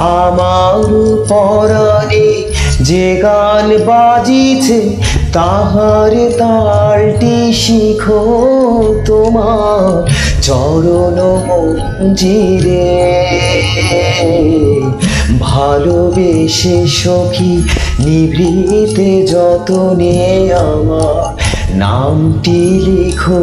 আমার পরাণে যে গান বাজিছে, তাহার তালটি শিখো তোমার চরণ মঞ্জিরে ভালোবেসে সখী, নিভৃতে যতনে আমার নামটি লিখো।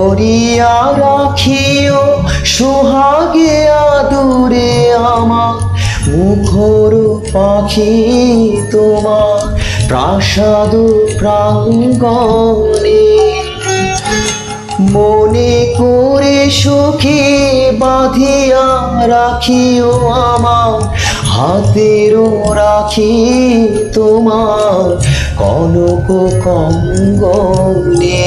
ধরিয়া রাখিও, সোহাগে আদুরে আমার মুখর পাখি তোমার প্রাসাদ প্রাঙ্গণে। মনে করে সুখে বাঁধিয়া রাখিও আমার হাতেরও রাখি তোমার কনক কঙ্গনে।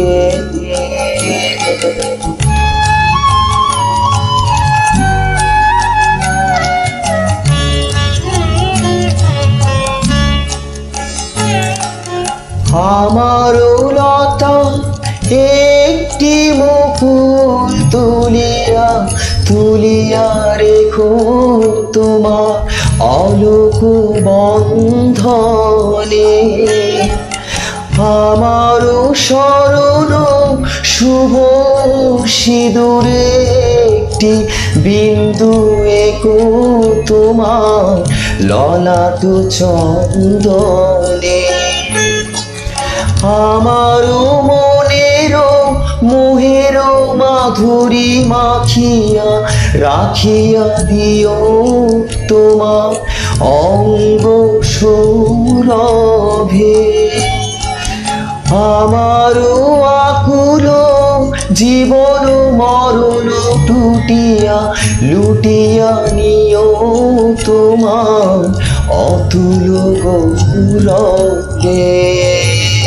আমারও লতা একটি মুকুল তুলিয়া তুলিয়া রেখো তোমার অলোক বন্ধনে। আমার স্মরণ শুভ সিঁদুরে একটি বিন্দু একো তোমার ললাট চন্দনে। আমারও মনের মোহের মাধুরী মাখিয়া রাখিয়া দিও তোমার অঙ্গ সৌরভে। আমারও আকুল জীবন মরণ টুটিয়া লুটিয়া নিও তোমার অতুল গৌরবে।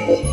থাকবেন